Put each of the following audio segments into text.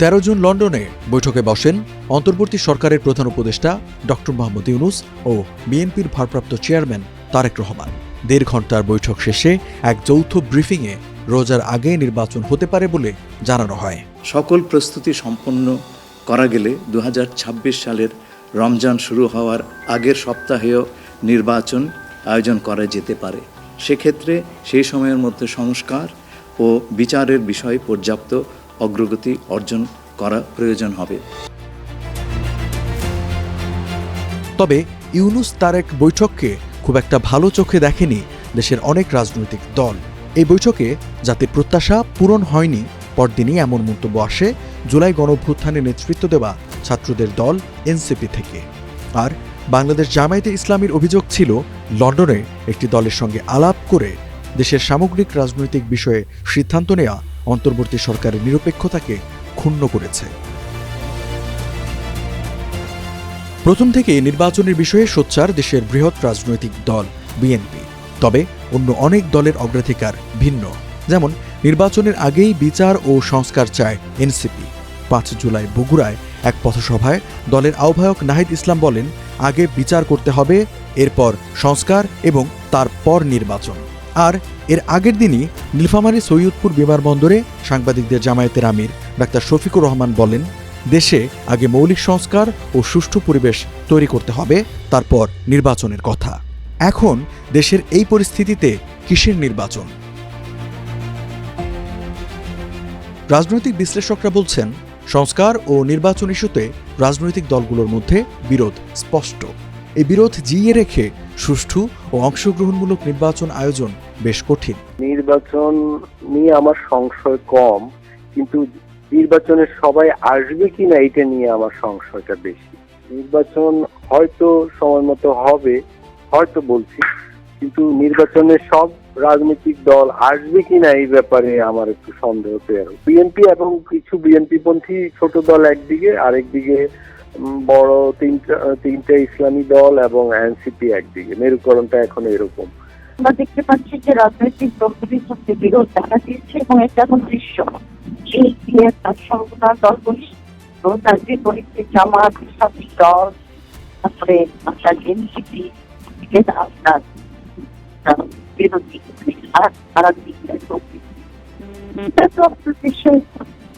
তেরো জুন লন্ডনে বৈঠকে বসেন অন্তর্বর্তী সরকারের প্রধান উপদেষ্টা ডক্টর মোহাম্মদ ইউনুস ও বিএনপির ভারপ্রাপ্ত চেয়ারম্যান তারেক রহমান। দেড় ঘণ্টার বৈঠক শেষে এক যৌথ ব্রিফিংয়ে রোজার আগে নির্বাচন হতে পারে বলে জানানো হয়। সকল প্রস্তুতি সম্পন্ন করা গেলে দু হাজার ছাব্বিশ সালের রমজান শুরু হওয়ার আগের সপ্তাহেও নির্বাচন আয়োজন করা যেতে পারে। সেক্ষেত্রে সেই সময়ের মধ্যে সংস্কার ও বিচারের বিষয়ে পর্যাপ্ত অগ্রগতি অর্জন করা প্রয়োজন হবে। তবে ইউনুস তারেক বৈঠককে খুব একটা ভালো চোখে দেখেনি দেশের অনেক রাজনৈতিক দল। এই বৈঠকে যাতে প্রত্যাশা পূরণ হয়নি। পরদিনই এমন মন্তব্য আসে জুলাই গণভ্যুত্থানে নেতৃত্ব দেওয়া ছাত্রদের দল এনসিপি থেকে। আর বাংলাদেশ জামায়াতে ইসলামীর অভিযোগ ছিল, লন্ডনে একটি দলের সঙ্গে আলাপ করে দেশের সামগ্রিক রাজনৈতিক বিষয়ে সিদ্ধান্ত নেওয়া অন্তর্বর্তী সরকারের নিরপেক্ষতাকে ক্ষুণ্ণ করেছে। প্রথম থেকে নির্বাচনের বিষয়ে সোচ্চার দেশের বৃহৎ রাজনৈতিক দল, বিএনপি। তবে অন্য অনেক দলের অগ্রাধিকার ভিন্ন। যেমন, নির্বাচনের আগেই বিচার ও সংস্কার চায় এনসিপি। পাঁচ জুলাই বগুড়ায় এক পথসভায় দলের আহ্বায়ক নাহিদ ইসলাম বলেন, আগে বিচার করতে হবে, এরপর সংস্কার এবং তারপর নির্বাচন। আর এর আগের দিনই নীলফামারী সৈয়দপুর বিমানবন্দরে সাংবাদিকদের জামায়াতের আমির ডাক্তার শফিকুর রহমান বলেন, দেশে আগে মৌলিক সংস্কার ও সুষ্ঠু পরিবেশ তৈরি করতে হবে, তারপর নির্বাচনের কথা। এখন দেশের এই পরিস্থিতিতে কিসের নির্বাচন? রাজনৈতিক বিশ্লেষকরা বলছেন, সংস্কার ও নির্বাচন ইস্যুতে রাজনৈতিক দলগুলোর মধ্যে বিরোধ স্পষ্ট। এই বিরোধ জিইয়ে রেখে সুষ্ঠু ও অংশগ্রহণমূলক নির্বাচন আয়োজন বেশ কঠিন। নির্বাচন নিয়ে আমার সংশয় কম, কিন্তু নির্বাচনে সবাই আসবে কিনা এটা নিয়ে আমার সংশয়টা বেশি। নির্বাচন হয়তো সময় মতো হবে, হয়তো বলছি, কিন্তু নির্বাচনে সব রাজনৈতিক দল আসবে কিনা এই ব্যাপারে আমার একটু সন্দেহ তৈরি। বিএনপি এবং কিছু বিএনপি পন্থী ছোট দল একদিকে, আরেকদিকে বড় তিনটা তিনটা ইসলামী দল এবং এনসিপি একদিকে। মেরুকরণটা এখন এরকম। আমরা দেখতে পাচ্ছি যে রাজনৈতিক বিরোধ দেখা দিচ্ছে এবং এটা এখন দৃশ্য। তার সংগঠন বিপরীতে জামাত, ইসলামী দল, তারপরে আপনার এনসিপি আপনার বিরোধী আর এটা তো আপনার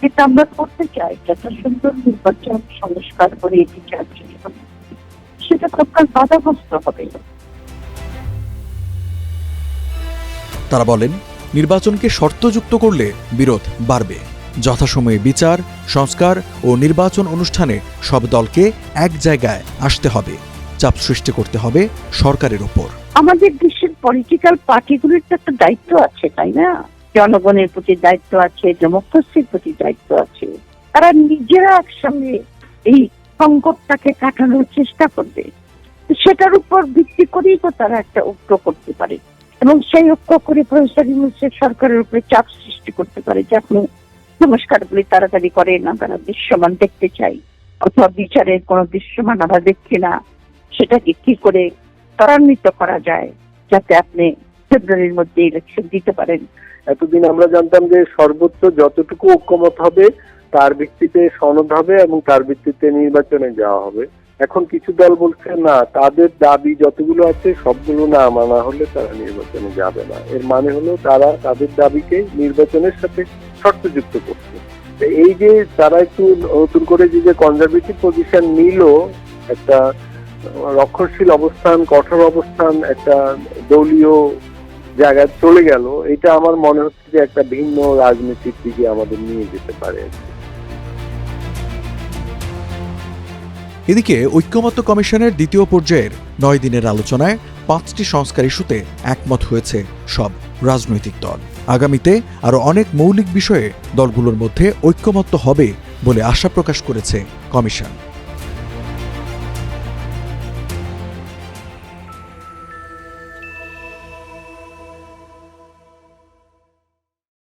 যেটা আমরা করতে চাই একটা সুন্দর নির্বাচন সংস্কার করে এটি চাচ্ছি সেটা তো বাধাগ্রস্ত হবে। তারা বলেন নির্বাচনকে শর্তযুক্ত করলে বিরোধ বাড়বে। যথাসময়ে বিচার সংস্কার ও নির্বাচন অনুষ্ঠানে সব দলকে এক জায়গায় আসতে হবে। চাপ সৃষ্টি করতে হবে সরকারের ওপর। আমাদের দেশের পলিটিক্যাল পার্টিগুলির তো একটা দায়িত্ব আছে তাই না? জনগণের প্রতি দায়িত্ব আছে ডেমোক্রেসির প্রতি দায়িত্ব আছে। তারা নিজেরা একসঙ্গে এই সংকটটাকে কাটানোর চেষ্টা করবে। সেটার উপর ভিত্তি করেই তো তারা একটা ঐক্য করতে পারে এবং সেই ঐক্য করে প্রফেসর সরকারের উপরে চাপ সৃষ্টি করতে পারে যে আপনি সংস্কারগুলি তাড়াতাড়ি করে না তারা দৃশ্যমান দেখতে চাই। অথবা বিচারের কোনো দৃশ্যমান আমরা দেখছি না। সেটাকে কি করে ত্বরান্বিত করা যায় যাতে আপনি ফেব্রুয়ারির মধ্যে ইলেকশন দিতে পারেন। এতদিন আমরা জানতাম যে সর্বোচ্চ যতটুকু ঐক্যমত হবে, তার ভিত্তিতে সনদ হবে এবং তার ভিত্তিতে নির্বাচনে যাওয়া হবে। এখন কিছু দল বলছে, না, তাদের দাবি যতগুলো আছে, সবগুলো না মানা হলে তারা নির্বাচনে যাবে না। এর মানে হলো তারা তাদের দাবিকে নির্বাচনের সাথে শর্তযুক্ত করছে। এই যে তারা একটু নতুন করে যে যে কনজারভেটিভ পজিশন নিল, একটা রক্ষণশীল অবস্থান, কঠোর অবস্থান, একটা দলীয় জায়গায় চলে গেল, এটা আমার মনে হচ্ছে যে একটা ভিন্ন রাজনীতির দিকে আমাদের নিয়ে যেতে পারে। এদিকে ঐক্যমত্য কমিশনের দ্বিতীয় পর্যায়ের নয় দিনের আলোচনায় পাঁচটি সংস্কার ইস্যুতে একমত হয়েছে সব রাজনৈতিক দল। আগামীতে আরও অনেক মৌলিক বিষয়ে দলগুলোর মধ্যে ঐক্যমত্য হবে বলে আশা প্রকাশ করেছে কমিশন।